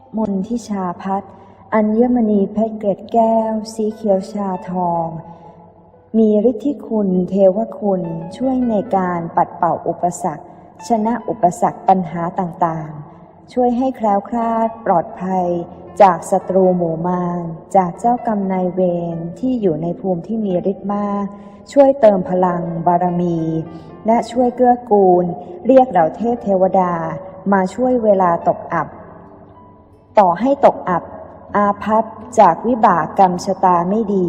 ชรมนทิชาพัฒอัญมณีเพชรเกล็ดแก้ว สีเขียวชาทอง มีฤทธิคุณเทวคุณช่วยในการปัดเป่าอุปสรรค ชนะอุปสรรคปัญหาต่างๆ ช่วยให้แคล้วคลาดปลอดภัย จากศัตรูหมู่มาร จากเจ้ากรรมนายเวรที่อยู่ในภูมิที่มีฤทธิ์มาก ช่วยเติมพลังบารมี และช่วยเกื้อกูล เรียกเหล่าเทพเทวดา มาช่วยเวลาตกอับ ต่อให้ตกอับ อาพัพจากวิบากกรรมชะตาไม่ดี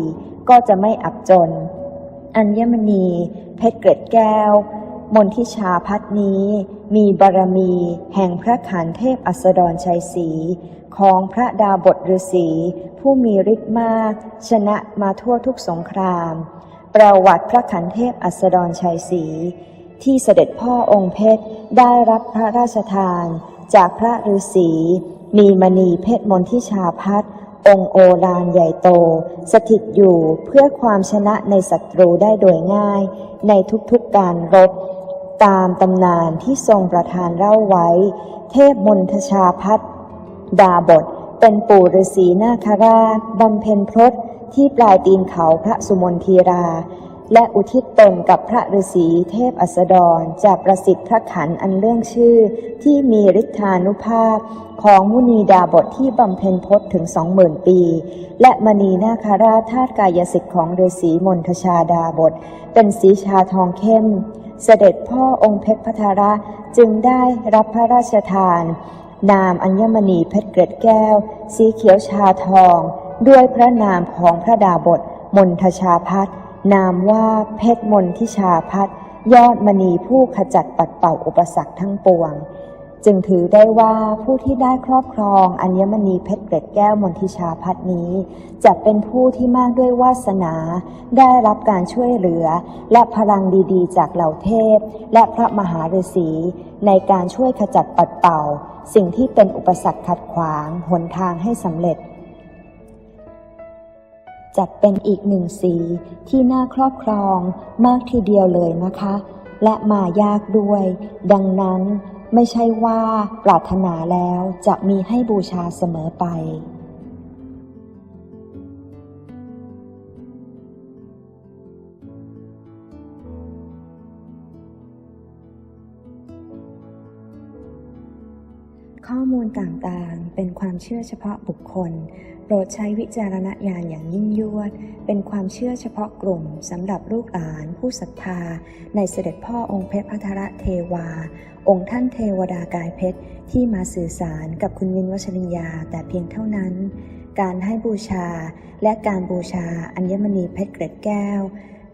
ก็จะไม่อับจน อัญมณี เพชรเกล็ดแก้ว มนทิชาพัฒนี้ มีบารมี แห่งพระขันเทพอัสดรชัยศรีของพระดาบทฤษีผู้มีฤทธิ์มาก ชนะมาทั่วทุกสงคราม ประวัติพระขันเทพอัสดรชัยศรีที่เสด็จพ่อองค์เพชรได้รับพระราชทาน จากพระฤาษีมีมณีเพชรมนทิชาพัฒองโอฬารใหญ่โต สถิตอยู่เพื่อความชนะในศัตรูได้โดยง่าย ในทุกๆการรบ ตามตำนานที่ทรงประทานเล่าไว้ เทพมนทชาพัฒดาบท เป็นปู่ฤาษีนาคราชบำเพ็ญพรตที่ปลายตีนเขาพระสุมนทีรา และอุทิศตนกับพระฤาษีเทพอัสดรจากประสิทธิ์พระขันอันเรื่องชื่อ ที่มีฤทธานุภาพ ของมุนีดาบทที่บำเพ็ญพจน์ถึงสองหมื่นปี และมณีนาคาราธาตุกายสิทธิ์ของฤาษีมนทชาดาบท เป็นสีชาทองเข้ม เสด็จพ่อองค์เพชรพัทระจึงได้รับพระราชทาน นามอัญมณีเพชรเกล็ดแก้ว สีเขียวชาทอง ด้วยพระนามของพระดาบทมนทชาพัฒน นามว่าเพชรมนทิชาพัฒยอดมณีผู้ขจัดปัดเป่าอุปสรรคทั้งปวง จึงถือได้ว่าผู้ที่ได้ครอบครองอัญมณีเพชรเกล็ดแก้วมนทิชาพัฒนี้ จะเป็นผู้ที่มากด้วยวาสนา ได้รับการช่วยเหลือ และพลังดีๆ จากเหล่าเทพ และพระมหาฤาษีในการช่วยขจัดปัดเป่า สิ่งที่เป็นอุปสรรคขัดขวางหนทางให้สำเร็จ จัดเป็นอีกหนึ่งสีที่น่าครอบครองมากทีเดียวเลยนะคะ และมายากด้วย ดังนั้นไม่ใช่ว่าปรารถนาแล้วจะมีให้บูชาเสมอไป ข้อมูลต่างๆ เป็นความเชื่อเฉพาะบุคคล โปรดใช้วิจารณญาณอย่างยิ่งยวด เป็นความเชื่อเฉพาะกลุ่มสำหรับลูกหลาน ผู้ศรัทธา ในเสด็จพ่อองค์เพชรพัทรเทวา องค์ท่านเทวดากายเพชร ที่มาสื่อสารกับคุณวินวัชริญญาแต่เพียงเท่านั้น การให้บูชาและการบูชาอัญมณีเพชรเกร็ดแก้ว